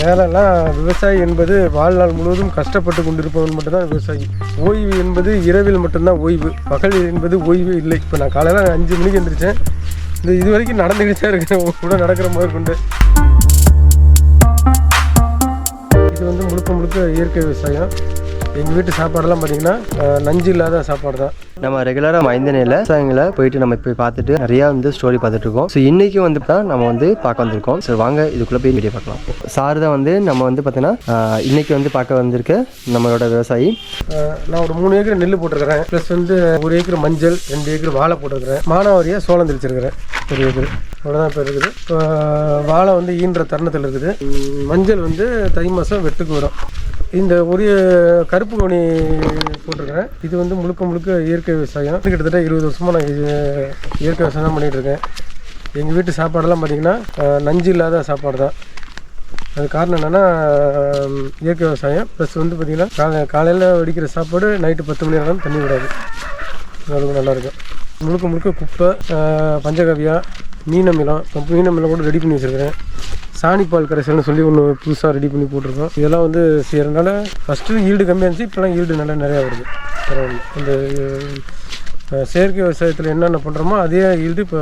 வேலைலாம் விவசாயி என்பது வாழ்நாள் முழுவதும் கஷ்டப்பட்டு கொண்டிருப்பவன் மட்டும்தான் விவசாயி. ஓய்வு என்பது இரவில் மட்டும்தான் ஓய்வு. பகல் என்பது ஓய்வு இல்லை. இப்போ நான் காலையில் அஞ்சு மணிக்கு எழுந்திரிச்சேன் இந்த இது வரைக்கும் நடந்துக்கிட்டே இருக்கேன் கூட நடக்கிற மாதிரி கொண்டு. இது வந்து முழுக்க முழுக்க இயற்கை விவசாயம். எங்கள் வீட்டு சாப்பாடெல்லாம் பார்த்தீங்கன்னா நஞ்சு இல்லாத சாப்பாடு தான் நம்ம ரெகுலராக மைந்தனையில் விவசாயங்களை போயிட்டு நம்ம போய் பார்த்துட்டு நிறையா வந்து ஸ்டோரி பார்த்துட்டு இருக்கோம் ஸோ இன்றைக்கி வந்து தான் நம்ம வந்து பார்க்க வந்திருக்கோம். ஸோ வாங்க இதுக்குள்ளே போய் வீடியோ பார்க்கலாம். சார் தான் வந்து நம்ம வந்து பார்த்தீங்கன்னா ஆஹ், இன்னைக்கு வந்து பார்க்க வந்திருக்க நம்மளோட விவசாயி. நான் ஒரு மூணு ஏக்கர் நெல் போட்டிருக்கிறேன். ப்ளஸ் வந்து ஒரு ஏக்கர் மஞ்சள் ரெண்டு ஏக்கர் வாழை போட்டிருக்கிறேன். மானாவாரியாக சோளம் தெளிச்சிருக்கிறேன். ஒரு ஏக்கர். அவ்வளோதான் இப்போ இருக்குது. இப்போ வாழை வந்து ஈன்ற தருணத்தில் இருக்குது. மஞ்சள் வந்து தை மாதம் வெட்டுக்கு வரும். இந்த ஒரு கருப்பு கோணி போட்டிருக்கிறேன். இது வந்து முழுக்க முழுக்க இயற்கை விவசாயம். கிட்டத்தட்ட இருபது வருஷமாக நான் இது இயற்கை விவசாயம் தான் பண்ணிகிட்டு இருக்கேன் எங்கள் வீட்டு சாப்பாடெல்லாம் பார்த்திங்கன்னா நஞ்சு இல்லாத சாப்பாடு தான் அது காரணம் என்னென்னா இயற்கை விவசாயம். ப்ளஸ் வந்து பார்த்திங்கன்னா காலை காலையில் வெடிக்கிற சாப்பாடு நைட்டு பத்து மணி நேரம் தண்ணி விடாது. அதுவும் நல்லாயிருக்கும் முழுக்க முழுக்க குப்பை பஞ்சகவியா மீனமிலம். இப்போ மீனமிலம் கூட ரெடி பண்ணி வச்சுருக்கிறேன். சாணி பால் கரைசல்னு சொல்லி ஒன்று புதுசாக ரெடி பண்ணி போட்டிருக்கோம். இதெல்லாம் வந்து செய்கிறனால ஃபஸ்ட்டு ஈல்டு கம்மியாக இருந்துச்சு இப்போலாம் ஈல்டு நல்லா நிறையா வருது. பரவாயில்ல. இந்த செயற்கை விவசாயத்தில் என்னென்ன பண்ணுறோமோ அதே ஈல்டு இப்போ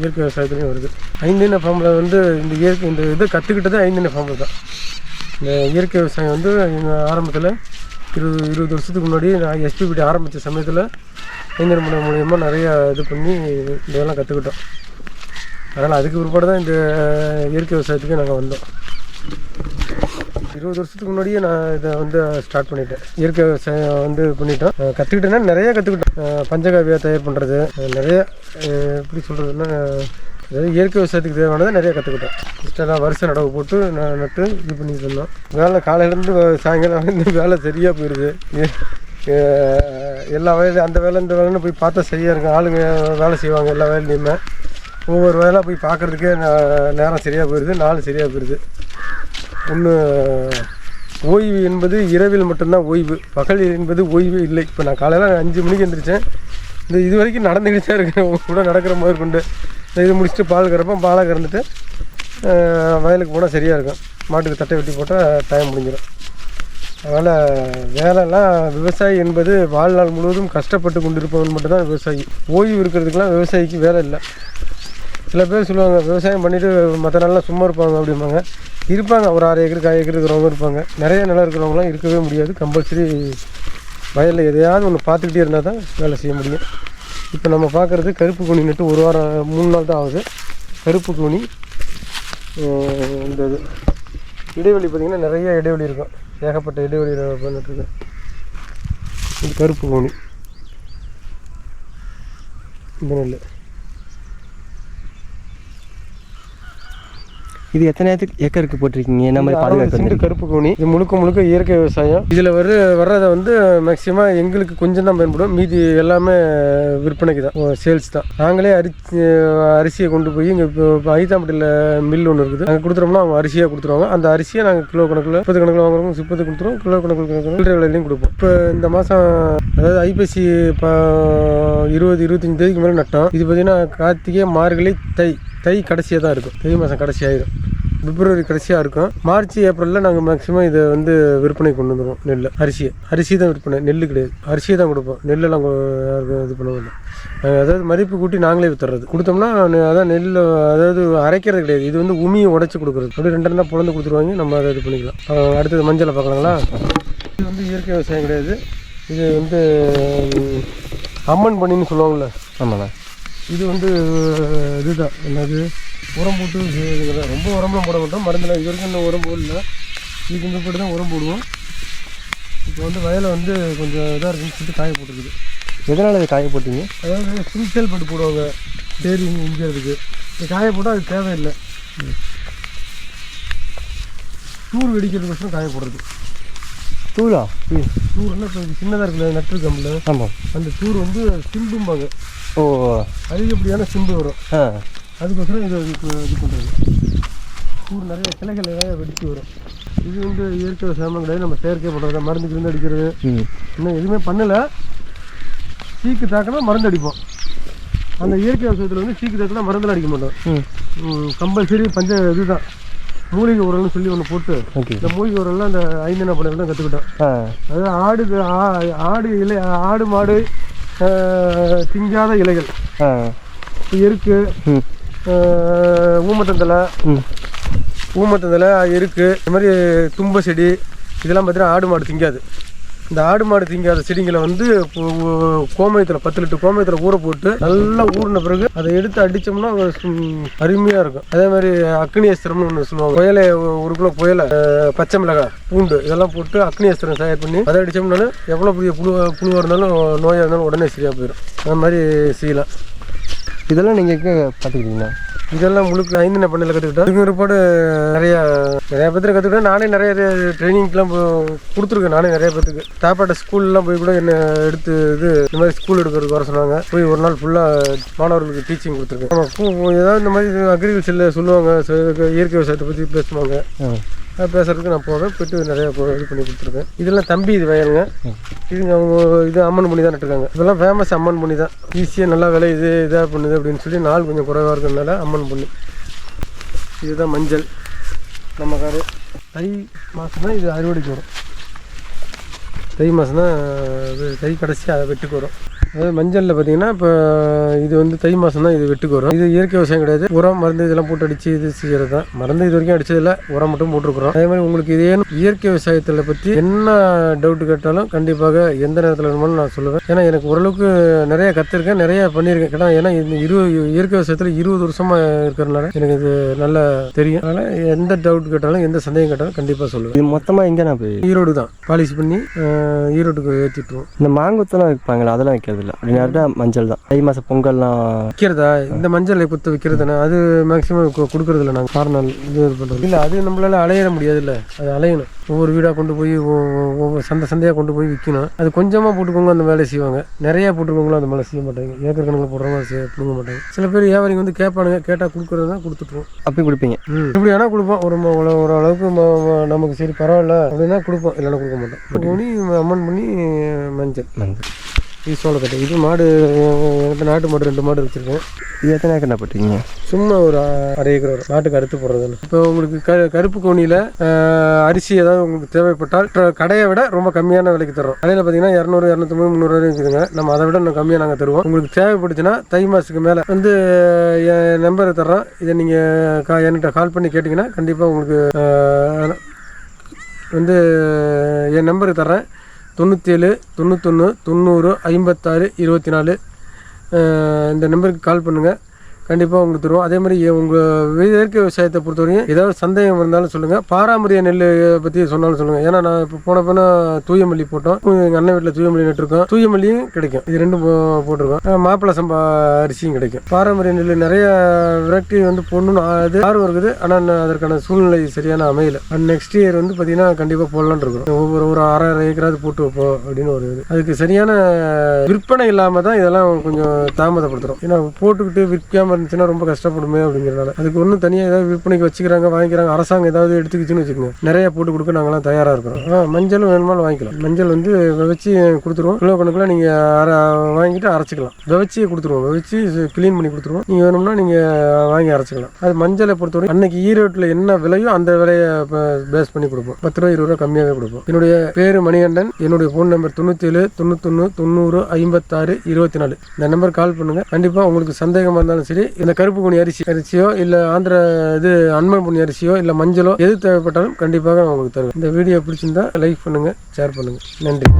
இயற்கை விவசாயத்துலேயும் வருது. ஐந்தின ஃபார்மில் வந்து இந்த இயற்கை இந்த இதை கற்றுக்கிட்டது ஐந்தின ஃபார்மில் தான். இந்த இயற்கை விவசாயம் வந்து எங்கள் ஆரம்பத்தில் இருபது இருபது வருஷத்துக்கு முன்னாடி நான் எஸ்பிபிடி ஆரம்பித்த சமயத்தில் ஐந்தின மூலம் மூலயமா நிறையா இது பண்ணி இதெல்லாம் கற்றுக்கிட்டோம் அதனால் அதுக்கு பிற்பாடு தான் இந்த இயற்கை விவசாயத்துக்கு நாங்கள் வந்தோம். இருபது வருஷத்துக்கு முன்னாடியே நான் இதை வந்து ஸ்டார்ட் பண்ணிட்டேன். இயற்கை விவசாயம் வந்து பண்ணிட்டோம். கற்றுக்கிட்டேன்னா நிறைய கற்றுக்கிட்டோம் பஞ்சகாவியா தயார் பண்ணுறது நிறைய எப்படி சொல்கிறதுன்னா அதாவது இயற்கை விவசாயத்துக்கு தேவையானதை நிறைய கற்றுக்கிட்டோம் இஷ்டம்லாம் வருஷம் நடவு போட்டு நான் நட்டு இது பண்ணிட்டு இருந்தோம் வேலை காலையிலேருந்து சாயங்காலம் இந்த வேலை சரியாக போயிடுது எல்லா வேலையும் அந்த வேலை இந்த வேலைன்னு போய் பார்த்தா சரியாக இருக்கும். ஆளுங்க வேலை செய்வாங்க எல்லா வேலையுமே ஒவ்வொரு வேலை போய் பார்க்குறதுக்கே நேரம் சரியாக போயிடுது நாள் சரியாக போயிடுது ஒன்று ஓய்வு என்பது இரவில் மட்டும்தான் ஓய்வு. பகல் என்பது ஓய்வு இல்லை. இப்போ நான் காலையில் அஞ்சு மணிக்கு எந்திரிச்சேன். இந்த இது வரைக்கும் நடந்துக்கிட்டு தான் இருக்கேன். கூட நடக்கிற மாதிரி கொண்டு. இந்த இது முடிச்சுட்டு பால் கறப்போ பாலை கறந்துட்டு வயலுக்கு போனால் சரியாக இருக்கும். மாட்டுக்கு தட்டை வெட்டி போட்டால் டைம் முடிஞ்சிடும் அதனால் வேலைலாம் விவசாயி என்பது வாழ்நாள் முழுவதும் கஷ்டப்பட்டு கொண்டிருப்பவன் மட்டும்தான் விவசாயி. ஓய்வு இருக்கிறதுக்கெலாம் விவசாயிக்கு வேலை இல்லை. சில பேர் சொல்லுவாங்க விவசாயம் பண்ணிவிட்டு மற்ற நாளெலாம் சும்மா இருப்பாங்க அப்படிம்பாங்க. இருப்பாங்க ஒரு அரை ஏக்கர் காய் ஏக்கர் இருக்கிறவங்க இருப்பாங்க. நிறைய நிலம் இருக்கிறவங்களாம் இருக்கவே முடியாது. கம்பல்சரி வயலில் எதையாவது ஒன்று பார்த்துக்கிட்டே இருந்தால் தான் வேலை செய்ய முடியும். இப்போ நம்ம பார்க்குறது கருப்பு குனி நட்டு ஒரு வாரம் மூணு நாள் தான் ஆகுது. கருப்பு குனி இந்த இது. இடைவெளி பார்த்திங்கன்னா நிறைய இடைவெளி இருக்கும். ஏகப்பட்ட இடைவெளி பண்ணிட்டுருக்கு இது கருப்பு கூனி. இந்த நெல் இது எத்தனை ஏக்கர் ஏக்கருக்கு போட்டிருக்கீங்க? என்ன மாதிரி பாதுகாப்பு கருப்பு கோணி. இது முழுக்க முழுக்க இயற்கை விவசாயம். இதில் வர வர்றதை வந்து மேக்சிமம் எங்களுக்கு கொஞ்சம் தான் பயன்படும். மீதி எல்லாமே விற்பனைக்கு தான். சேல்ஸ் தான். நாங்களே அரிசி அரிசியை கொண்டு போய் இங்கே இப்போ ஐத்தாம்பட்டியில் மில் ஒன்று இருக்குது. அங்கே கொடுத்துட்டோம்னா அவங்க அரிசியாக கொடுத்துருவாங்க. அந்த அரிசியை நாங்கள் கிலோ கணக்கில் முப்பது கணக்கில் வாங்குறவங்க முப்பது கொடுத்துருவோம். கிலோ கணக்கில் சில்லறை விலையிலையும் கொடுப்போம். இப்போ இந்த மாதம் அதாவது ஐப்பசி இப்போ இருபது இருபத்தஞ்சி தேதிக்கு மேலே நட்டோம் இது பார்த்தீங்கன்னா கார்த்திகை மார்கழி தை. தை கடைசியாக தான் இருக்கும். தை மாதம் கடைசி பிப்ரவரி கடைசியாக இருக்கும். மார்ச் ஏப்ரலில் நாங்கள் மேக்ஸிமம் இதை வந்து விற்பனை கொண்டு வந்துடுவோம் நெல் அரிசியை. அரிசி தான் விற்பனை. நெல் கிடையாது. அரிசியை தான் கொடுப்போம். நெல்லெல்லாம் யாருக்கும் இது பண்ண மாட்டோம் நாங்கள் அதாவது மதிப்பு கூட்டி நாங்களே வித்துறது கொடுத்தோம்னா அதான் நெல் அதாவது அரைக்கிறது கிடையாது. இது வந்து உமியை உடச்சி கொடுக்குறது. அப்படியே ரெண்டு ரெண்டாக புலந்து கொடுத்துருவாங்க. நம்ம அதை இது பண்ணிக்கலாம். அடுத்தது மஞ்சளை பார்க்கலாங்களா? இது வந்து இயற்கை விவசாயம் கிடையாது. இது வந்து அம்மன் பண்ணின்னு சொல்லுவாங்கள்ல ஆமாண்ணா. இது வந்து இதுதான். என்னது? உரம் போட்டு செய்யறதுங்க ரொம்ப உரம்லாம் போட மாட்டோம். மருந்தில் இது வரைக்கும் இன்னும் உரம் போடல. இதுக்கு இந்த போட்டு தான் உரம் போடுவோம். இப்போ வந்து வயலை வந்து கொஞ்சம் இதாக இருக்குன்னு சொல்லிட்டு காய போட்டுருக்குது. எதனால் இது காய போட்டீங்க? அதாவது ஸ்பிரிச்சல் பட்டு போடுவாங்க. டேரி இங்கிறதுக்கு. இது காய போட்டால் அது தேவையில்லை. தூர் வெடிக்கிறதுக்கோசரம் காய போடுறது. தூளா? தூர்னா இப்போ சின்னதாக இருக்குல்ல நட்டுருக்கோம்ல ஆமாம் அந்த தூர் வந்து சிம்பும்பாங்க. ஓ. அதிகப்படியான சிம்பு வரும். அதுக்கோசரம் இது இது பண்ணுறது பூர் நிறைய கிளைகள் நிறைய வெடிச்சு வரும். இது வந்து இயற்கை விவசாயம் கிடையாது. நம்ம செயற்கை பண்ணுறது மருந்து கிருந்து அடிக்கிறது. இன்னும் எதுவுமே பண்ணலை. சீக்கு தாக்கினா மருந்து அடிப்போம். அந்த இயற்கை விவசாயத்தில் வந்து சீக்கு தாக்கினா மருந்துலாம் அடிக்க மாட்டோம். கம்பல்சரி பஞ்ச இதுதான். மூலிகை உரல்னு சொல்லி ஒன்று போட்டு இந்த மூலிகை உரல்லாம் அந்த ஐந்து பண்ணையில் தான் கற்றுக்கிட்டோம் அதாவது ஆடு ஆ- ஆடு இலை ஆடு மாடு திங்காத இலைகள். எருக்கு ஊமத்தந்தலை ஊமத்தந்தலை எருக்கு இந்த மாதிரி தும்ப செடி இதெல்லாம் பார்த்தீங்கன்னா ஆடு மாடு திங்காது. இந்த ஆடு மாடு திங்காத செடிங்களை வந்து கோமயத்தில் பத்து லிட்டர் கோமயத்தில் ஊற போட்டு நல்லா ஊறின பிறகு அதை எடுத்து அடித்தோம்னா அருமையாக இருக்கும். அதே மாதிரி அக்னி அஸ்திரம்னு ஒன்று சொல்லுவாங்க. புயலை ஒரு கிலோ புயலை பச்சை மிளகாய் பூண்டு இதெல்லாம் போட்டு அக்னி அஸ்திரம் தயார் பண்ணி அதை அடித்தோம்னாலும் எவ்வளோ பெரிய புழு புழுவாக இருந்தாலும் நோயாக இருந்தாலும் உடனே சரியாக போயிடும் அந்த மாதிரி செய்யலாம். இதெல்லாம் நீங்கள் எங்கே இதெல்லாம் முழுக்க ஐந்து பண்ணையில் கற்றுக்கிட்டோம் இதுக்கு பிற்பாடு நிறையா நிறையா பேர்த்துக்கு கற்றுக்கிட்டேன் நானே நிறைய ட்ரைனிங்க்கெலாம் கொடுத்துருக்கேன் நானே நிறைய பேர்த்துக்கு தாப்பாட்ட ஸ்கூல்லாம் போய் கூட என்ன எடுத்து இது இந்த மாதிரி ஸ்கூல் எடுக்கிறதுக்கு வர சொன்னாங்க. போய் ஒரு நாள் ஃபுல்லாக மாணவர்களுக்கு டீச்சிங் கொடுத்துருக்கேன். ஏதாவது இந்த மாதிரி அக்ரிகல்ச்சரில் சொல்லுவாங்க இயற்கை விவசாயத்தை பற்றி பேசுவாங்க. பேசுறதுக்கு நான் போவேன். போயிட்டு நிறைய இது பண்ணி கொடுத்துருக்கேன். இதெல்லாம் தம்பி இது வயலுங்க இதுங்க அவங்க இது அம்மன் பண்ணி தான் நட்டுருக்காங்க. இதெல்லாம் ஃபேமஸ் அம்மன் பண்ணி தான். ஈஸியாக நல்லா விலை இது இதாக பண்ணுது அப்படின்னு சொல்லி நாள் கொஞ்சம் குறைவாக இருக்கிறதுனால அம்மன் பண்ணி. இதுதான் மஞ்சள். நம்ம காரு. தை மாதம் தான் இது அறுவடைக்கு வரும். தை மாதம் தான் இது தை கடைசி அதை வெட்டுக்கு வரும். அதாவது மஞ்சளில் பார்த்தீங்கன்னா இப்போ இது வந்து தை மாதம் தான் இது வெட்டுக்கு வரும். இது இயற்கை விவசாயம் கிடையாது. உரம் மருந்து இதெல்லாம் போட்டு அடித்து இது செய்கிறது தான். மருந்து இது வரைக்கும் அடிச்சதில்ல உரம் மட்டும் போட்டிருக்கிறோம். அதே மாதிரி உங்களுக்கு இதே இயற்கை விவசாயத்தில் பற்றி என்ன டவுட் கேட்டாலும் கண்டிப்பாக எந்த நேரத்தில் வேணுமாலும் நான் சொல்லுவேன். ஏன்னா எனக்கு ஓரளவுக்கு நிறைய கற்றுருக்கேன் நிறைய பண்ணியிருக்கேன் ஏன்னா ஏன்னா இந்த இருபது இயற்கை விவசாயத்தில் இருபது வருஷமாக இருக்கிறதுனால எனக்கு இது நல்லா தெரியும். அதனால் எந்த டவுட் கேட்டாலும் எந்த சந்தேகம் கேட்டாலும் கண்டிப்பாக சொல்லுவேன். இது மொத்தமாக எங்கேண்ணா போய்? ஈரோடு தான். பாலிஷ் பண்ணி ஈரோட்டுக்கு ஏற்றிட்டுருவோம் இந்த மாங்குத்தெல்லாம் வைப்பாங்களா அதெல்லாம் வைக்கிறது இல்லை அப்படி நேரட்டா மஞ்சள் தான். தை மாதம் பொங்கல்லாம் விற்கிறதா இந்த மஞ்சளை குத்த விற்கிறதுனா அது மேக்ஸிமம் கொடுக்கறது இல்லை நாங்கள் காரணம் இது பண்ணுறது இல்லை அது நம்மளால அலையிட முடியாதுல்ல. அது அலையணும். ஒவ்வொரு வீடாக கொண்டு போய் ஒவ்வொரு சந்தை சந்தையாக கொண்டு போய் விற்கணும் அது கொஞ்சமாக போட்டுக்கோங்க அந்த வேலையை செய்வாங்க. நிறையா போட்டுக்கோங்களும் அந்த வேலை செய்ய மாட்டாங்க. ஏக்கர் கணக்கில் போடுறவங்க செய்ய பிடுங்க மாட்டாங்க. சில பேர் வியாபாரிங்க வந்து கேட்பானுங்க. கேட்டால் கொடுக்குறது தான் கொடுத்துட்ருவோம். அப்படி கொடுப்பீங்க. இப்படி வேணால் கொடுப்போம். ஒரு ஒரு அளவுக்கு நமக்கு சரி பரவாயில்ல. அப்படின்னா கொடுப்போம். இல்லைன்னா கொடுக்க மாட்டோம். பண்ணி அம்மன் பண்ணி மஞ்சள். மஞ்சள். இது சோளக்கட்டை. இது மாடு என்கிட்ட நாட்டு மாடு ரெண்டு மாடு வச்சுருக்கேன். இது எத்தனை ஏக்கர்ண்ணா போட்டீங்க? சும்மா ஒரு அரை ஏக்கர் வரும். நாட்டுக்கு அறுத்து போடுறதுன்னு. இப்போ உங்களுக்கு க கருப்பு கோணியில் அரிசி ஏதாவது உங்களுக்கு தேவைப்பட்டால் கடையை விட ரொம்ப கம்மியான விலைக்கு தரோம் கடையில் பார்த்தீங்கன்னா இரநூறு இரநூத்தம்பது முந்நூறு வரை இருக்குதுங்க. நம்ம அதை விட இன்னும் கம்மியாக நாங்கள் தருவோம். உங்களுக்கு தேவைப்பட்டுச்சுன்னா தை மாதத்துக்கு மேலே வந்து என் நம்பரை தர்றோம். இதை நீங்கள் கா என்கிட்ட கால் பண்ணி கேட்டிங்கன்னா கண்டிப்பாக உங்களுக்கு வந்து என் நம்பருக்கு தர்றேன். தொண்ணூற்றேழு தொண்ணூத்தொன்று தொண்ணூறு ஐம்பத்தாறு இருபத்தி நாலு இந்த நம்பருக்கு கால் பண்ணுங்கள் கண்டிப்பாக உங்களுக்கு தருவோம். அதே மாதிரி உங்கள் இயற்கை விவசாயத்தை பொறுத்தவரையும் ஏதாவது சந்தேகம் இருந்தாலும் சொல்லுங்கள் பாரம்பரிய நெல் பற்றி சொன்னாலும் சொல்லுங்கள் ஏன்னா நான் இப்போ போன போன தூயமல்லி போட்டோம். எங்கள் அண்ணன் வீட்டில் தூயமல்லி நட்டுருக்கோம். தூயமல்லியும் கிடைக்கும். இது ரெண்டும் போ- போட்டிருக்கோம். மாப்பிள்ளை சம்பா அரிசியும் கிடைக்கும். பாரம்பரிய நெல் நிறைய வெரைட்டி வந்து போடணும்னு அது ஆர்வம் இருக்குது. ஆனால் அதற்கான சூழ்நிலை சரியான அமையல. நெக்ஸ்ட் இயர் வந்து பார்த்தீங்கன்னா கண்டிப்பாக போடலான்னு இருக்கிறோம் ஒவ்வொரு ஒரு அரை அரை போட்டு வைப்போம் அப்படின்னு ஒரு இது. அதுக்கு சரியான விற்பனை இல்லாமல் தான் இதெல்லாம் கொஞ்சம் தாமதப்படுத்துகிறோம் ஏன்னா போட்டுக்கிட்டு விற்காமல் இருந்துச்சுன்னா ரொம்ப கஷ்டப்படுமே அப்படிங்கிறனால அதுக்கு ஒன்றும் தனியாக ஏதாவது விற்பனைக்கு வச்சுக்கிறாங்க வாங்கிக்கிறாங்க அரசாங்கம் ஏதாவது எடுத்துக்கிச்சுன்னு வச்சுக்கோங்க. நிறைய போட்டு கொடுக்க நாங்களாம் தயாராக இருக்கிறோம். ஆ மஞ்சளும் வேணுமாலும் வாங்கிக்கலாம். மஞ்சள் வந்து விவச்சி கொடுத்துருவோம். கிலோ கணக்கில் நீங்கள் அரை வாங்கிட்டு அரைச்சிக்கலாம். விவச்சியை கொடுத்துருவோம். விவச்சி க்ளீன் பண்ணி கொடுத்துருவோம். நீங்கள் வேணும்னா நீங்கள் வாங்கி அரைச்சிக்கலாம். அது மஞ்சளை பொறுத்தவரை அன்னைக்கு ஈரோட்டில் என்ன விலையோ அந்த விலையை பேஸ் பண்ணி கொடுப்போம். பத்து ரூபா இருபது ரூபா கம்மியாகவே கொடுப்போம். என்னுடைய பேர் மணிகண்டன். என்னுடைய ஃபோன் நம்பர் தொண்ணூற்றேழு தொண்ணூத்தொன்று தொண்ணூறு ஐம்பத்தாறு இருபத்தி நாலு. இந்த நம்பர் கால் பண்ணுங்கள் கண்டிப்பாக உங்களுக்கு சந்தேகமாக இருந்தாலும் சரி இந்த கருப்பு குனி அரிசி அரிசியோ இல்லை ஆந்திர இது அன்மன் புனி அரிசியோ இல்லை மஞ்சளோ எது தேவைப்பட்டாலும் கண்டிப்பாக நான் உங்களுக்கு தருவேன். இந்த வீடியோ பிடிச்சிருந்தா லைக் பண்ணுங்கள் ஷேர் பண்ணுங்கள் நன்றி.